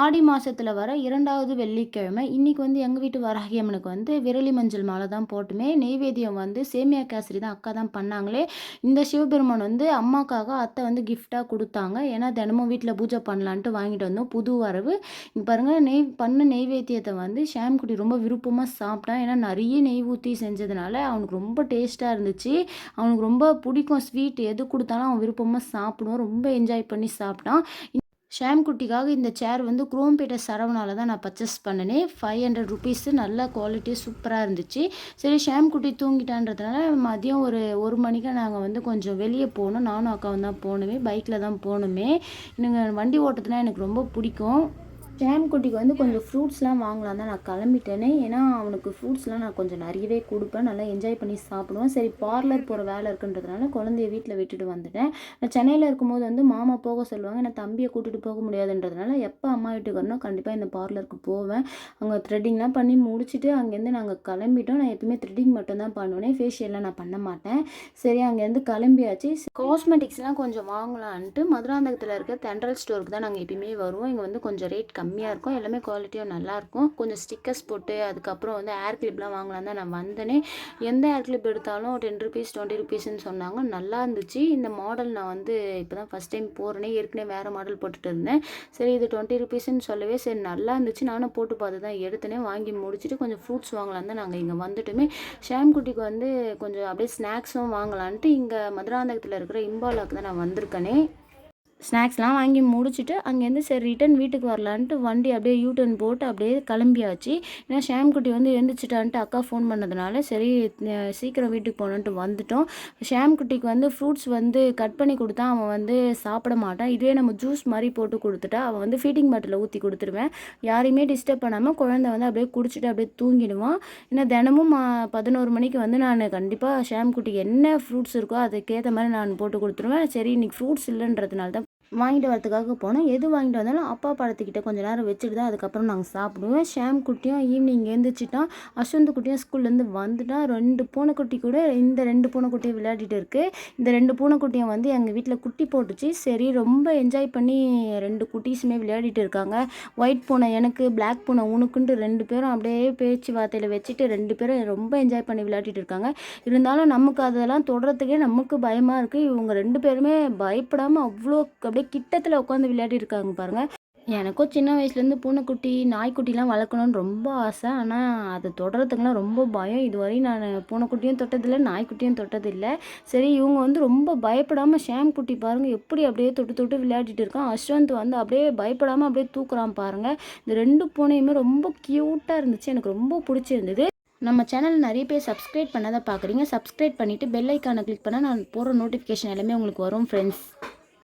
ஆடி மாதத்தில் வர இரண்டாவது வெள்ளிக்கிழமை. இன்னைக்கு வந்து எங்கள் வீட்டு வராகி அம்மனுக்கு வந்து விரலி மஞ்சள் மாலை தான் போட்டுமே. நெய்வேத்தியம் வந்து சேமியா கேசரி தான் அக்கா தான் பண்ணாங்களே. இந்த சிவபெருமான் வந்து அம்மாக்காக அத்தை வந்து கிஃப்டாக கொடுத்தாங்க. ஏன்னா தினமும் வீட்டில் பூஜை பண்ணலான்ட்டு வாங்கிட்டு வந்தோம். புது வரவு. இங்கே பாருங்கள் நெய் பண்ண நெய்வேத்தியத்தை வந்து ஷாம்குட்டி ரொம்ப விருப்பமாக சாப்பிட்டான் ஏன்னா நிறைய நெய் ஊற்றி செஞ்சதுனால அவனுக்கு ரொம்ப டேஸ்ட்டாக இருந்துச்சு. அவனுக்கு ரொம்ப பிடிக்கும் ஸ்வீட். எது கொடுத்தாலும் அவன் விருப்பமாக சாப்பிடுவான். ரொம்ப என்ஜாய் பண்ணி சாப்பிட்டான். ஷாம் குட்டிக்காக இந்த சேர் வந்து குரோம்பேட்டை சரவணால தான் நான் பர்ச்சேஸ் பண்ணினேன் ஃபைவ் ஹண்ட்ரட் ருபீஸு நல்ல குவாலிட்டி சூப்பராக இருந்துச்சு. சரி ஷாம் குட்டி தூங்கிட்டான்றதுனால மதியம் ஒரு ஒரு மணிக்கு நாங்கள் வந்து கொஞ்சம் வெளியே போனோம் நானும் அக்காவும் தான் போகணுமே பைக்கில் தான் போகணுமே எனக்கு வண்டி ஓட்டுறதுனா எனக்கு ரொம்ப பிடிக்கும். ஷாம் குட்டிக்கு வந்து கொஞ்சம் ஃப்ரூட்ஸ்லாம் வாங்கலாம் தான் நான் கிளம்பிட்டேனே. ஏன்னா அவனுக்கு ஃப்ரூட்ஸ்லாம் நான் கொஞ்சம் நிறையவே கொடுப்பேன். நல்லா என்ஜாய் பண்ணி சாப்பிடுவேன். சரி பார்லர் போகிற வேலை இருக்குன்றதுனால குழந்தைய வீட்டில் விட்டுட்டு வந்துட்டேன். நான் சென்னையில் இருக்கும்போது வந்து மாமா போக சொல்லுவாங்க. நான் தம்பியை கூட்டிகிட்டு போக முடியாதுன்றதுனால எப்போ அம்மா வீட்டுக்கு வரணும் கண்டிப்பாக இந்த பார்லருக்கு போவேன். அங்கே த்ரெட்டிங்லாம் பண்ணி முடிச்சுட்டு அங்கேருந்து நாங்கள் கிளம்பிட்டோம். நான் எப்பவுமே த்ரெட்டிங் மட்டும்தான் பண்ணுவேன். ஃபேஷியல்லாம் நான் பண்ண மாட்டேன். சரி அங்கேருந்து கிளம்பியாச்சு. காஸ்மெட்டிக்ஸ்லாம் கொஞ்சம் வாங்கலான்ட்டு மதுராந்தகத்தில் இருக்க தென்ட்ரல் ஸ்டோருக்கு தான் நாங்கள் எப்பயுமே வருவோம். இங்கே வந்து கொஞ்சம் ரேட் கம்மியாக இருக்கும். எல்லாமே குவாலிட்டியும் நல்லாயிருக்கும் கொஞ்சம் ஸ்டிக்கர்ஸ் போட்டு அதுக்கப்புறம் வந்து ஏர் கிளிப்லாம் வாங்கலாம் தான் நான் வந்தேனே. எந்த ஏர் கிளிப் எடுத்தாலும் டென் ருபீஸ் டுவெண்ட்டி ருபீஸ்ன்னு சொன்னாங்க. நல்லா இருந்துச்சு. இந்த மாடல் நான் வந்து இப்போ தான் ஃபஸ்ட் டைம் போகிறேனே ஏற்கனவே வேறு மாடல் போட்டுட்டு இருந்தேன். சரி இது டுவெண்ட்டி ருபீஸ்ன்னு சொல்லவே சரி நல்லா இருந்துச்சு. நானும் போட்டு பார்த்து தான் எடுத்தேனே. வாங்கி முடிச்சுட்டு கொஞ்சம் ஃப்ரூட்ஸ் வாங்கலாம் தான் நாங்கள் இங்கே வந்துட்டுமே. ஷாம்குட்டிக்கு வந்து கொஞ்சம் அப்படியே ஸ்நாக்ஸும் வாங்கலான்ட்டு இங்கே மதுராந்தகத்தில் இருக்கிற இம்பாலாக்கு தான் நான் வந்திருக்கேனே. ஸ்நாக்ஸ்லாம் வாங்கி முடிச்சுட்டு அங்கேருந்து சரி ரிட்டன் வீட்டுக்கு வரலான்ட்டு வண்டி அப்படியே யூ போட்டு அப்படியே கிளம்பியாச்சு. ஏன்னா ஷாம்குட்டி வந்து எழுந்திரிச்சிட்டான்ட்டு அக்கா ஃபோன் பண்ணதுனால சரி சீக்கிரம் வீட்டுக்கு போகணுன்ட்டு வந்துட்டோம். ஷாம்குட்டிக்கு வந்து ஃப்ரூட்ஸ் வந்து கட் பண்ணி கொடுத்தா அவன் வந்து சாப்பிட மாட்டான். இதுவே நம்ம ஜூஸ் மாதிரி போட்டு கொடுத்துட்டா அவன் வந்து ஃபீட்டிங் பாட்டில் ஊற்றி கொடுத்துருவேன். யாரையுமே டிஸ்டர்ப் பண்ணாமல் குழந்தை வந்து அப்படியே குடிச்சிட்டு அப்படியே தூங்கிடுவான். ஏன்னா தினமும் பதினோரு மணிக்கு வந்து நான் கண்டிப்பாக ஷாம்குட்டிக்கு என்ன ஃப்ரூட்ஸ் இருக்கோ அதுக்கேற்ற மாதிரி நான் போட்டு கொடுத்துருவேன். சரி இன்றைக்கி ஃப்ரூட்ஸ் இல்லைன்றதுனால தான் வாங்கிட்டு வரதுக்காக போனோம். எது வாங்கிட்டு வந்தாலும் அப்பா படத்துக்கிட்ட கொஞ்ச நேரம் வச்சுட்டு தான் அதுக்கப்புறம் நாங்கள் சாப்பிடுவோம். ஷாம் குட்டியும் ஈவினிங் எழுந்திரிச்சிட்டோம் அஸ்வந்த் குட்டியும் ஸ்கூல்லேருந்து வந்துட்டான் ரெண்டு பூனைக்குட்டி கூட இந்த ரெண்டு பூனைக்குட்டியும் விளையாடிட்டு இருக்கு. இந்த ரெண்டு பூனைக்குட்டியும் வந்து எங்கள் வீட்டில் குட்டி போட்டுச்சு. சரி ரொம்ப என்ஜாய் பண்ணி ரெண்டு குட்டீஸுமே விளையாடிட்டு இருக்காங்க. ஒயிட் பூனை எனக்கு பிளாக் பூனை உனக்குன்ட்டு ரெண்டு பேரும் அப்படியே பேச்சு வார்த்தையில் வச்சுட்டு ரெண்டு பேரும் ரொம்ப என்ஜாய் பண்ணி விளையாடிட்டு இருக்காங்க. இருந்தாலும் நமக்கு அதெல்லாம் தொடுறதுக்கே நமக்கு பயமாக இருக்குது இவங்க ரெண்டு பேருமே பயப்படாமல் அவ்வளோ அப்படியே கிட்டத்தில் உட்காந்து விளையாடி இருக்காங்க பாருங்கள் எனக்கும் சின்ன வயசுலேருந்து பூனைக்குட்டி நாய்க்குட்டிலாம் வளர்க்கணும்னு ரொம்ப ஆசை. ஆனால் அதை தொடுறதுக்குலாம் ரொம்ப பயம். இதுவரையும் நான் பூனைக்குட்டியும் தொட்டதில்லை நாய்க்குட்டியும் தொட்டதில்லை. சரி இவங்க வந்து ரொம்ப பயப்படாமல் ஷாம் குட்டி பாருங்கள் எப்படி அப்படியே தொட்டு தொட்டு விளையாடிட்டு இருக்கான். அஸ்வந்த் வந்து அப்படியே பயப்படாமல் அப்படியே தூக்குறான் பாருங்கள் இந்த ரெண்டு பூனையுமே ரொம்ப க்யூட்டாக இருந்துச்சு. எனக்கு ரொம்ப பிடிச்சிருந்தது. நம்ம சேனல் நிறைய பேர் சப்ஸ்கிரைப் பண்ணாதான் பார்க்குறீங்க சப்ஸ்கிரைப் பண்ணிவிட்டு பெல் ஐக்கானை கிளிக் பண்ணால் நான் போகிற நோட்டிஃபிகேஷன் எல்லாமே உங்களுக்கு வரும் ஃப்ரெண்ட்ஸ்